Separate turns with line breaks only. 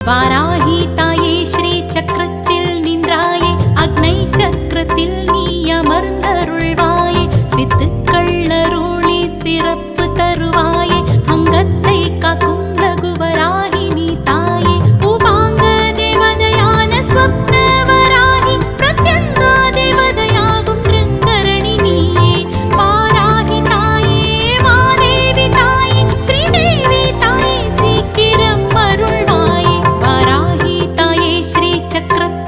வாராகி ചക്രത്തിൽ